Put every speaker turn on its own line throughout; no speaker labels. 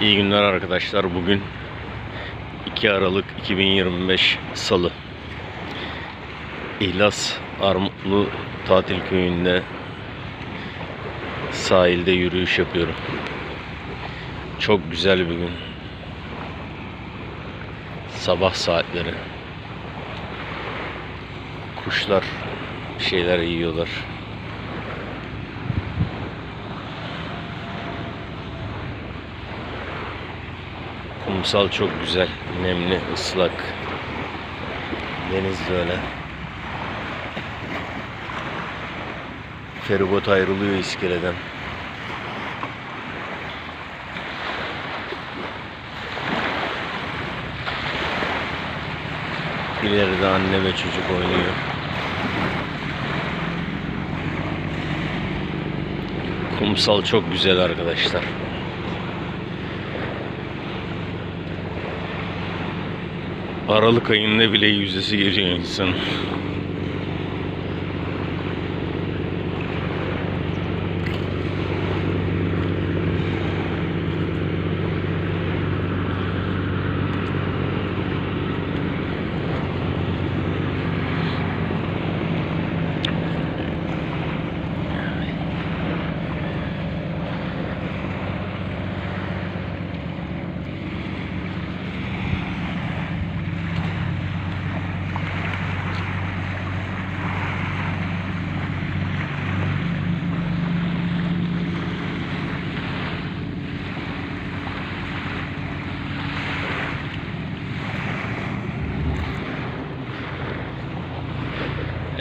İyi günler arkadaşlar. Bugün 2 Aralık 2025 Salı. İhlas Armutlu Tatil Köyü'nde sahilde yürüyüş yapıyorum. Çok güzel bir gün. Sabah saatleri. Kuşlar bir şeyler yiyorlar. Kumsal çok güzel, nemli, ıslak. Deniz de öyle. Feribot ayrılıyor iskeleden. İleride anne ve çocuk oynuyor. Kumsal çok güzel arkadaşlar. Aralık ayında bile yüzdesi geliyor insanın.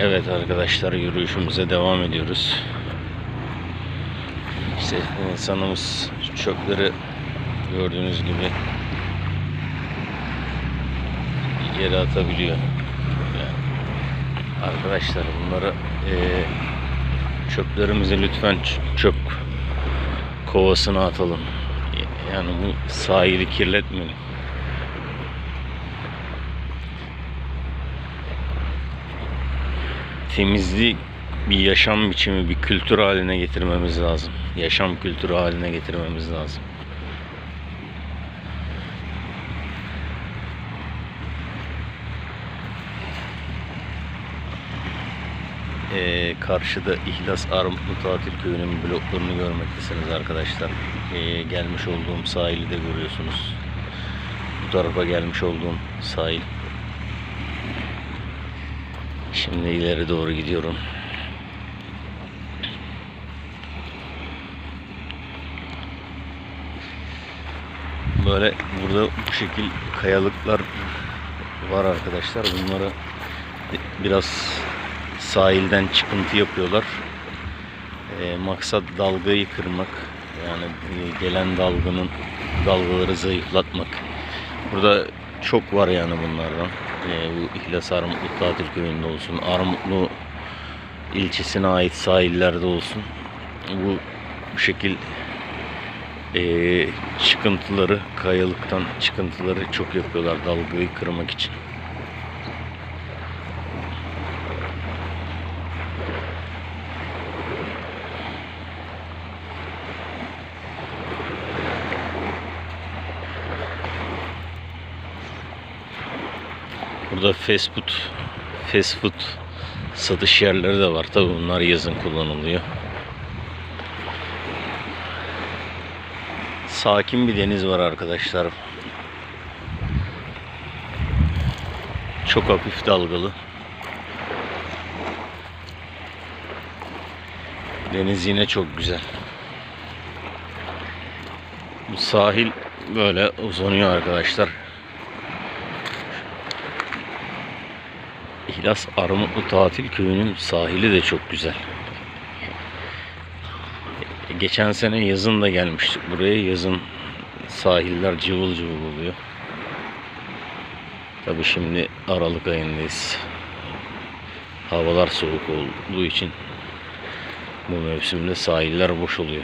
Evet arkadaşlar yürüyüşümüze devam ediyoruz. İşte insanımız çöpleri gördüğünüz gibi yere atabiliyor. Yani arkadaşlar bunları eee, çöplerimizi lütfen çöp kovasına atalım. Yani bu sahili kirletmeyin. Temizliği bir yaşam biçimi, bir kültür haline getirmemiz lazım. Yaşam kültürü haline getirmemiz lazım. Ee, karşıda İhlas Armutlu Tatil Köyü'nün bloklarını görmektesiniz arkadaşlar. Ee, gelmiş olduğum sahili de görüyorsunuz. Bu tarafa gelmiş olduğum sahil. Şimdi ileri doğru gidiyorum. Böyle burada bu şekil kayalıklar var arkadaşlar. Bunları biraz sahilden çıkıntı yapıyorlar. Ee, maksat dalgayı kırmak. Yani e, gelen dalganın dalgaları zayıflatmak. Burada çok var yani bunlardan. Ee, bu İhlas Armutlu Tatil Köyü'nde olsun. Armutlu ilçesine ait sahillerde olsun. Bu, bu şekil ee, çıkıntıları, kayalıktan çıkıntıları çok yapıyorlar dalgayı kırmak için. Burada fast food, fast food satış yerleri de var. Tabi bunlar yazın kullanılıyor. Sakin bir deniz var arkadaşlar. Çok hafif dalgalı. Deniz yine çok güzel. Bu sahil böyle uzanıyor arkadaşlar. İhlas Armutlu Tatil Köyü'nün sahili de çok güzel. Geçen sene yazın da gelmiştik buraya. Yazın sahiller cıvıl cıvıl oluyor. Tabi şimdi Aralık ayındayız. Havalar soğuk olduğu için bu mevsimde sahiller boş oluyor.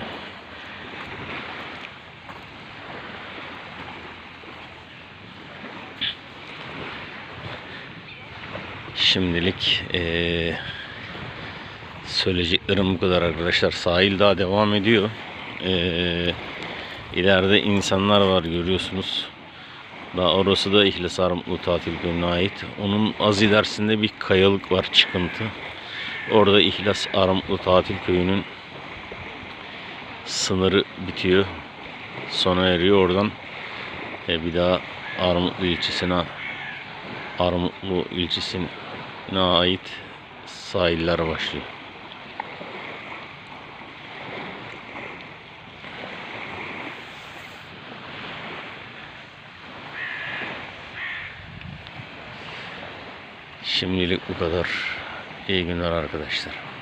Şimdilik eee, söyleyeceklerim bu kadar arkadaşlar. Sahil daha devam ediyor. Eee, İleride insanlar var görüyorsunuz. Daha orası da İhlas Armutlu Tatil Köyü'ne ait. Onun az ilerisinde bir kayalık var çıkıntı. Orada İhlas Armutlu Tatil Köyü'nün sınırı bitiyor. Sona eriyor. Oradan e, bir daha Armutlu ilçesine Armutlu ilçesine ait sahiller başlıyor. Şimdilik bu kadar. İyi günler arkadaşlar.